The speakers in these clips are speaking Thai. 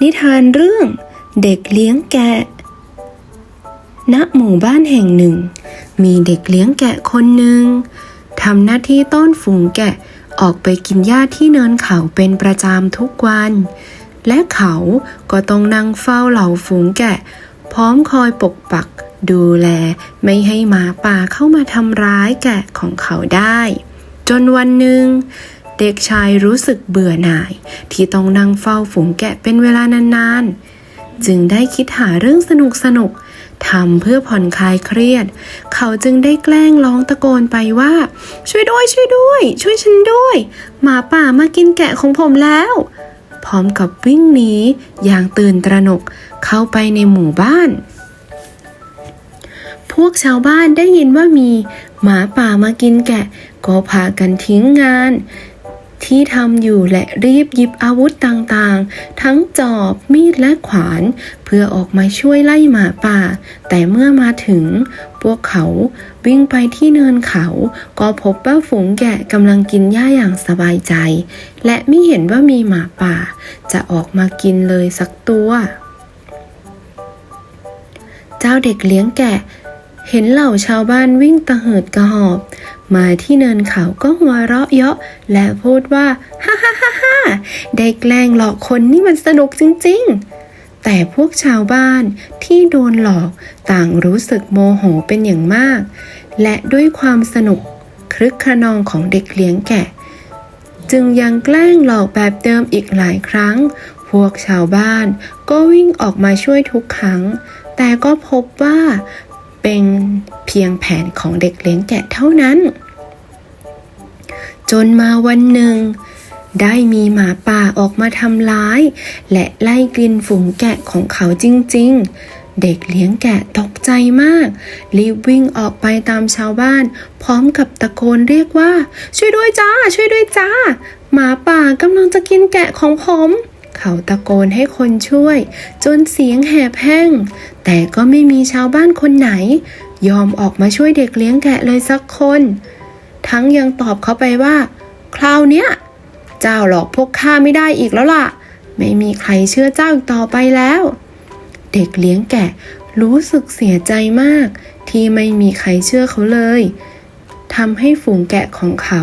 นิทานเรื่องเด็กเลี้ยงแกะ ณ หมู่บ้านแห่งหนึ่ง มีเด็กเลี้ยงแกะคนหนึ่งทำหน้าที่ต้อนฝูงแกะออกไปกินหญ้าที่เนินเขาเป็นประจำทุกวัน และเขาก็ต้องนั่งเฝ้าเหล่าฝูงแกะ พร้อมคอยปกปักดูแลไม่ให้หมาป่าเข้ามาทำร้ายแกะของเขาได้ จนวันหนึ่ง เด็กชายรู้สึกเบื่อหน่าย ที่ต้องนั่งเฝ้าฝูงแกะเป็นเวลานานๆ จึงได้คิดหาเรื่องสนุกสนุกทำเพื่อผ่อนคลายเครียด เขาจึงได้แกล้งร้องตะโกนไปว่า ช่วยด้วยช่วยด้วย ช่วยฉันด้วย หมาป่ามากินแกะของผมแล้ว พร้อมกับวิ่งหนีอย่างตื่นตระหนกเข้าไปในหมู่บ้าน พวกชาวบ้านได้ยินว่ามีหมาป่ามากินแกะ ก็พากันทิ้งงาน ที่ทำอยู่และรีบหยิบอาวุธต่างๆ ทั้งจอบมีดและขวาน เพื่อออกมาช่วยไล่หมาป่า แต่เมื่อมาถึง พวกเขาวิ่งไปที่เนินเขา ก็พบว่าฝูงแกะกำลังกินหญ้าอย่างสบายใจ และไม่เห็นว่ามีหมาป่า จะออกมากินเลยสักตัว เจ้าเด็กเลี้ยงแกะเห็นเหล่าชาวบ้านวิ่งตะเหิดกระหอบ มาที่เนินเขาก็หัวเราะเยาะ และพูดว่าฮ่าฮ่าฮ่าฮ่าได้แกล้งหลอกคนนี่มันสนุกจริง ๆ แต่พวกชาวบ้านที่โดนหลอกต่างรู้สึกโมโหเป็นอย่างมาก และด้วยความสนุกครึกครนองของเด็กเลี้ยงแกะ จึงยังแกล้งหลอกแบบเดิมอีกหลายครั้ง พวกชาวบ้านก็วิ่งออกมาช่วยทุกครั้ง แต่ก็พบว่าเป็นเพียงแผนของเด็กเลี้ยงแกะเท่านั้น จนมาวันหนึ่ง ได้มีหมาป่าออกมาทำร้าย และไล่กินฝูงแกะของเขาจริง ๆ เด็กเลี้ยงแกะตกใจมาก รีบวิ่งออกไปตามชาวบ้าน พร้อมกับตะโกนเรียกว่า ช่วยด้วยจ้า ช่วยด้วยจ้า หมาป่ากำลังจะกินแกะของผมเขาตะโกนให้คนช่วย จนเสียงแหบแห้ง แต่ก็ไม่มีชาวบ้านคนไหน ยอมออกมาช่วยเด็กเลี้ยงแกะเลยสักคน ทั้งยังตอบเขาไปว่า คราวเนี้ยเจ้าหลอกพวกข้าไม่ได้อีกแล้วล่ะ ไม่มีใครเชื่อเจ้าอีกต่อไปแล้ว เด็กเลี้ยงแกะรู้สึกเสียใจมาก ที่ไม่มีใครเชื่อเขาเลยทำให้ฝูงแกะของเขา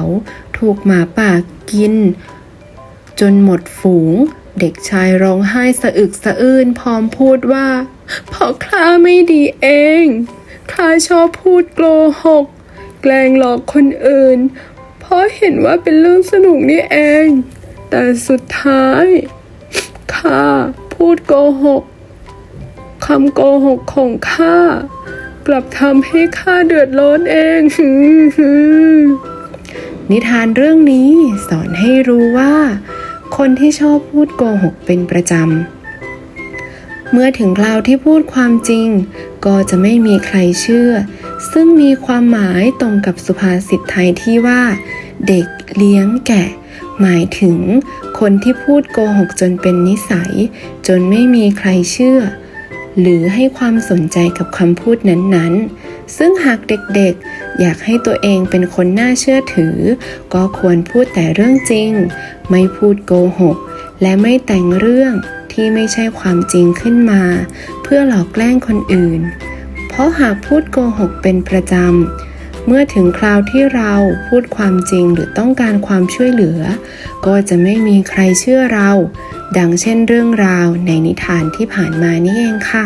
ถูกหมาป่ากิน จนหมดฝูง เด็กชายร้องไห้สะอึกสะอื้นพร้อมพูดว่าเพราะข้าไม่ดีเองข้าชอบพูดโกหก แกล้งหลอกคนอื่น เพราะเห็นว่าเป็นเรื่องสนุกนี่เอง แต่สุดท้ายข้าพูดโกหกคำโกหกของข้ากลับทำให้ข้าเดือดร้อนเอง นิทานเรื่องนี้สอนให้รู้ว่า คนที่ชอบพูดโกหกเป็นประจำเมื่อถึงคราวที่พูดความจริง ก็จะไม่มีใครเชื่อ ซึ่งมีความหมายตรงกับสุภาษิตไทยที่ว่า เด็กเลี้ยงแกะ หมายถึงคนที่พูดโกหกจนเป็นนิสัย จนไม่มีใครเชื่อ หรือให้ความสนใจกับคำพูดนั้นๆ ซึ่งหากเด็กๆ อยากให้ตัวเองเป็นคนน่าเชื่อถือ ก็ควรพูดแต่เรื่องจริง ไม่พูดโกหก และไม่แต่งเรื่องที่ไม่ใช่ความจริงขึ้นมา เพื่อหลอกแกล้งคนอื่น เพราะหากพูดโกหกเป็นประจำ เมื่อถึงคราวที่เราพูดความจริงหรือต้องการความช่วยเหลือ ก็จะไม่มีใครเชื่อเรา ดังเช่นเรื่องราวในนิทานที่ผ่านมานี่เองค่ะ